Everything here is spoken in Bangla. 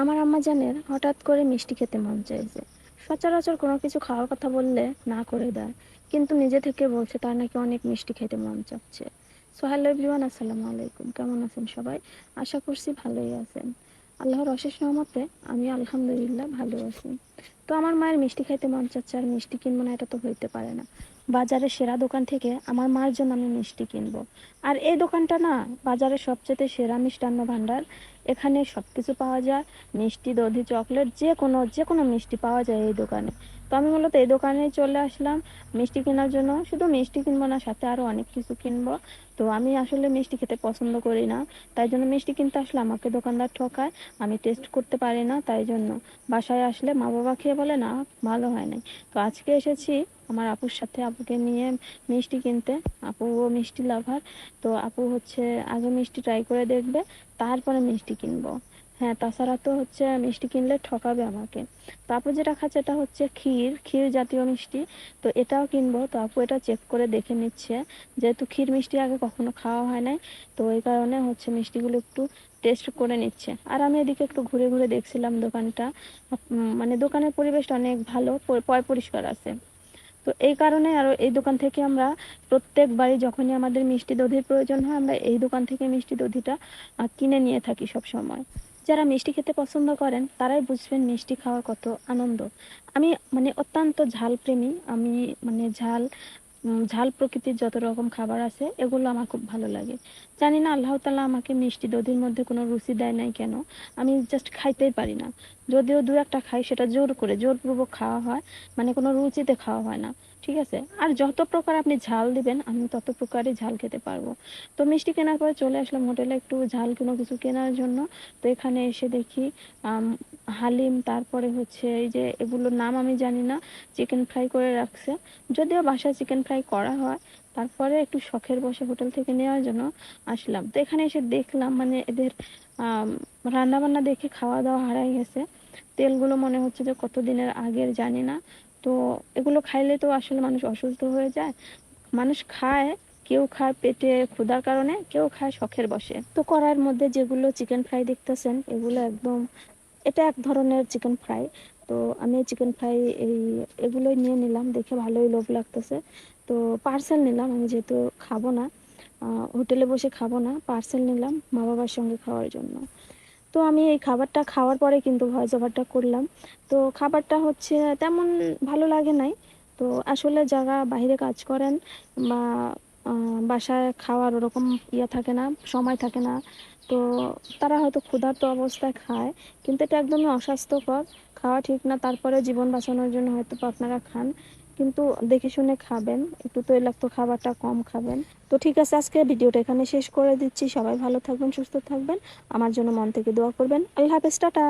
আমার আম্মা জানের হঠাৎ করে মিষ্টি খেতে মন চাইছে। সচরাচর কোনো কিছু খাওয়ার কথা বললে না করে দেয়, কিন্তু নিজে থেকে বলছে তার নাকি অনেক মিষ্টি খেতে মন চাচ্ছে। সো হ্যালো আসসালামু আলাইকুম। কেমন আছেন সবাই? আশা করছি ভালোই আছেন। আল্লাহর অশেষ রহমতে আমি আলহামদুলিল্লাহ ভালো আছি। তো আমার মায়ের মিষ্টি খাইতে মন চাচ্ছে আর মিষ্টি কিনবো না, এটা তো হইতে পারে না। বাজারের সেরা দোকান থেকে আমার মার জন্য আমি মিষ্টি কিনবো। আর এই দোকানটা না বাজারের সবচেয়ে সেরা মিষ্টান্ন ভাণ্ডার। এখানে সব কিছু পাওয়া যায়, মিষ্টি, দধি, চকলেট যে কোনো যে কোনো মিষ্টি পাওয়া যায় এই দোকানে। তো আমি মূলত এই দোকানে চলে আসলাম মিষ্টি কেনার জন্য। শুধু মিষ্টি কিনবো না, সাথে আরও অনেক কিছু কিনবো। তো আমি আসলে মিষ্টি খেতে পছন্দ করি না, তাই জন্য মিষ্টি কিনতে আসলে আমাকে দোকানদার ঠকায়। আমি টেস্ট করতে পারি না, তাই জন্য। বাসায় আসলে মা বাবা খেয়ে বলে, না, ভালো হয় নাই। তো আজকে এসেছি আমার আপুর সাথে, আপুকে নিয়ে মিষ্টি কিনতে। আপু ও মিষ্টি লাভার তো আপু হচ্ছে, আগে মিষ্টি ট্রাই করে দেখবে, তারপরে মিষ্টি কিনবো। হ্যাঁ তাছাড়া তো হচ্ছে মিষ্টি কিনলে ঠকাবে আমাকে। তারপর যেটা খাচ্ছে এটা হচ্ছে ক্ষীর ক্ষীর জাতীয় মিষ্টি। তো এটাও কিনবো। তো আপু এটা চেক করে দেখে নিচ্ছে। যেহেতু ক্ষীর মিষ্টি আগে কখনো খাওয়া হয় নাই, তো এই কারণে হচ্ছে মিষ্টিগুলো একটু টেস্ট করে নিচ্ছে। আর আমি এদিকে একটু ঘুরে ঘুরে দেখছিলাম দোকানটা। মানে দোকানের পরিবেশটা অনেক ভালো পয় পরিষ্কার আছে। তো এই কারণে আরও এই দোকান থেকে আমরা প্রত্যেকবারই যখনই আমাদের মিষ্টি দধির প্রয়োজন হয়, আমরা এই দোকান থেকে মিষ্টি দধিটা কিনে নিয়ে থাকি সব সময় যারা মিষ্টি খেতে পছন্দ করেন, তারাই বুঝবেন মিষ্টি খাওয়া কত আনন্দ। আমি মানে অত্যন্ত ঝাল প্রেমী আমি মানে ঝাল ঝাল প্রকৃতির যত রকম খাবার আছে, এগুলো আমার খুব ভালো লাগে। জানি না, আল্লাহ তালা আমাকে মিষ্টি দধির মধ্যে কোনো রুচি দেয় নাই কেন? আমি জাস্ট খাইতেই পারি না। যদিও দু একটা খাই, সেটা জোর করে, জোরপূর্বক খাওয়া হয় মানে কোনো রুচিতে খাওয়া হয় না, ঠিক আছে? আর যত প্রকার আপনি ঝাল দিবেন, আমি তত প্রকারই ঝাল খেতে পারব। তো মিষ্টি কেনার পরে চলে আসলাম হোটেলে একটু ঝাল কোনো কিছু কেনার জন্য। তো এখানে এসে দেখি হালিম, তারপরে হচ্ছে এই যে এগুলোর নাম আমি জানি না, চিকেন ফ্রাই করে রাখছে। যদিও বাসায় চিকেন ফ্রাই করা হয়। তারপরে একটু শখের বসে হোটেল থেকে নেওয়ার জন্য আসলাম। তো এখানে এসে দেখলাম মানে এদের রান্না বান্না দেখে খাওয়া দাওয়া হারাই গেছে। তেলগুলো মনে হচ্ছে যে কত দিনের আগের জানি না। তো এগুলো খাইলে তো আসলে মানুষ অসুস্থ হয়ে যায়। মানুষ খায়, কেউ খায় পেটে ক্ষুধার কারণে, কেউ খায় শখের বসে। তো কড়াইয়ের মধ্যে যেগুলো চিকেন ফ্রাই দেখতেছেন, এগুলো একদম, এটা এক ধরনের চিকেন ফ্রাই তো আমি চিকেন ফ্রাই এই, এগুলোই নিয়ে নিলাম, দেখে ভালোই লোভ লাগতেছে। তো পার্সেল নিলাম, আমি যেহেতু খাব না হোটেলে বসে খাব না পার্সেল নিলাম মা বাবার সঙ্গে খাওয়ার জন্য। তো আমি এই খাবারটা খাওয়ার পরে কিন্তু ভয়েস ওভারটা করলাম। তো খাবারটা হচ্ছে তেমন ভালো লাগে নাই। তো আসলে যারা বাইরে কাজ করেন বা বাসায় খাওয়ার ওরকম ইয়ে থাকে না, সময় থাকে না, তো তারা হয়তো ক্ষুধার্ত অবস্থায় খায়, কিন্তু এটা একদমই অস্বাস্থ্যকর। খাওয়া ঠিক না, তারপরে জীবন বাঁচানোর জন্য হয়তো আপনারা খান। কিন্তু দেখে শুনে খাবেন, একটু তৈলাক্ত খাবারটা কম খাবেন। তো ঠিক আছে আজকে ভিডিওটা এখানে শেষ করে দিচ্ছি। সবাই ভালো থাকবেন, সুস্থ থাকবেন। আমার জন্য মন থেকে দোয়া করবেন। আল্লাহ হাফেজ, টাটা।